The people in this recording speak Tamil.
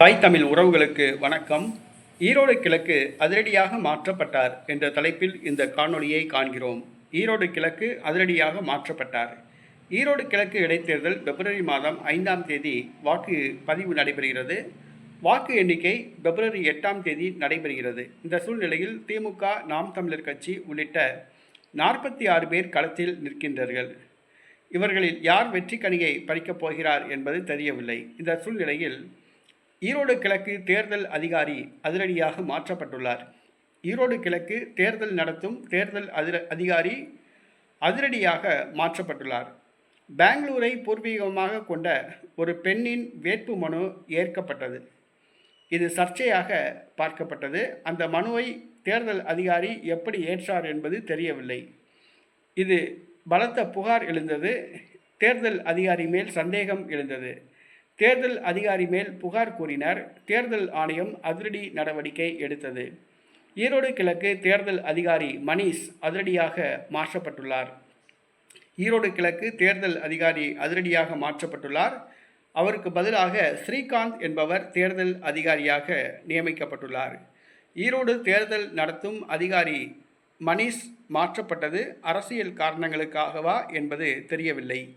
தாய் தமிழ் உறவுகளுக்கு வணக்கம். ஈரோடு கிழக்கு அதிரடியாக மாற்றப்பட்டார் என்ற தலைப்பில் இந்த காணொளியை காண்கிறோம். ஈரோடு கிழக்கு அதிரடியாக மாற்றப்பட்டார். ஈரோடு கிழக்கு இடைத்தேர்தல் பிப்ரவரி மாதம் ஐந்தாம் தேதி வாக்கு பதிவு நடைபெறுகிறது. வாக்கு எண்ணிக்கை பிப்ரவரி எட்டாம் தேதி நடைபெறுகிறது. இந்த சூழ்நிலையில் திமுக நாம் தமிழர் கட்சி உள்ளிட்ட நாற்பத்தி ஆறு பேர் களத்தில் நிற்கின்றார்கள். இவர்களில் யார் வெற்றி கனியை பறிக்கப் போகிறார் என்பது தெரியவில்லை. இந்த சூழ்நிலையில் ஈரோடு கிழக்கு தேர்தல் அதிகாரி அதிரடியாக மாற்றப்பட்டுள்ளார். ஈரோடு கிழக்கு தேர்தல் நடத்தும் தேர்தல் அதிர அதிகாரி அதிரடியாக மாற்றப்பட்டுள்ளார். பெங்களூரை பூர்வீகமாக கொண்ட ஒரு பெண்ணின் வேட்பு மனு ஏற்கப்பட்டது. இது சர்ச்சையாக பார்க்கப்பட்டது. அந்த மனுவை தேர்தல் அதிகாரி எப்படி ஏற்றார் என்பது தெரியவில்லை. இது பலத்த புகார் எழுந்தது. தேர்தல் அதிகாரி மேல் சந்தேகம் எழுந்தது. தேர்தல் அதிகாரி மேல் புகார் கூறினர். தேர்தல் ஆணையம் அதிரடி நடவடிக்கை எடுத்தது. ஈரோடு கிழக்கு தேர்தல் அதிகாரி மணீஷ் அதிரடியாக மாற்றப்பட்டுள்ளார். ஈரோடு கிழக்கு தேர்தல் அதிகாரி அதிரடியாக மாற்றப்பட்டுள்ளார். அவருக்கு பதிலாக ஸ்ரீகாந்த் என்பவர் தேர்தல் அதிகாரியாக நியமிக்கப்பட்டுள்ளார். ஈரோடு தேர்தல் நடத்தும் அதிகாரி மணீஷ் மாற்றப்பட்டது. அரசியல் காரணங்களுக்காகவா என்பது தெரியவில்லை.